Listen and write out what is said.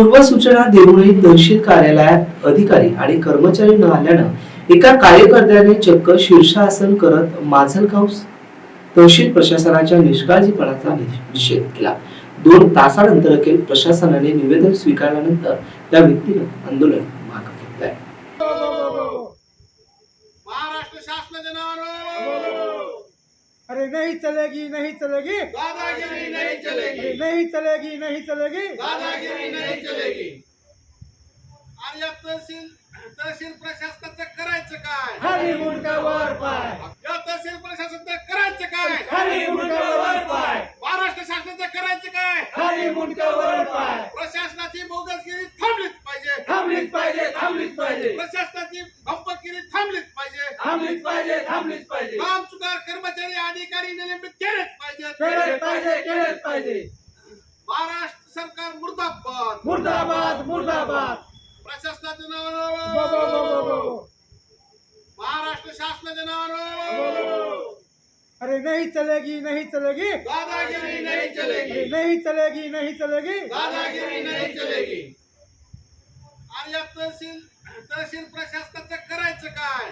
पूर्व सूचना देऊनही तहसील कार्यालयात अधिकारी आणि कर्मचारी न आल्यानं एका कार्यकर्त्याने चक्क शीर्षासन करत माझलगाव तहसील प्रशासनाच्या निष्काळजीपणाचा निषेध केला. दोन तासानंतर अखेर प्रशासनाने निवेदन स्वीकारल्यानंतर त्या व्यक्तीनं आंदोलन मागे घेतलंय. महाराष्ट्र अरे नहीं चलेगी नहीं चलेगी। दादागिरी नाही चलेगी। नहीं चलेगी नहीं चलेगी। दादागिरी नाही चलेगी। आणि या तहसील तहसील प्रशासनाचं करायचं काय? खाली मुंडका वर पाय। या तहसील प्रशासनाचं करायचं काय? खाली मुंडका वर पाय। महाराष्ट्र शासनाचं करायचं काय? खाली मुंडका वर पाय। प्रशासनाची बोगसगिरी थांबलीच पाहिजे थांबलीच पाहिजे थांबलीच पाहिजे प्रशासनाची भंपगिरी थांबलीच पाहिजे थांबलीच पाहिजे थांबलीच पाहिजे. काम चुकार कर्मचारी अधिकारी निलंबित केलेच पाहिजे. केलेच पाहिजे केलेच पाहिजे. महाराष्ट्र सरकार मुर्दाबाद. मुर्दाबाद मुर्दाबाद. प्रशासनाच्या बो, बो, बो, बो, नावानं बो. महाराष्ट्र शासनाच्या नावानं अरे नहीं चलेगी नहीं चलेगी. दादागिरी नाही चलेगी. अरे नहीं चलेगी नहीं चलेगी. दादागिरी नाही चलेगी. आणि या तहसील तहसील प्रशासनाचं करायचं काय?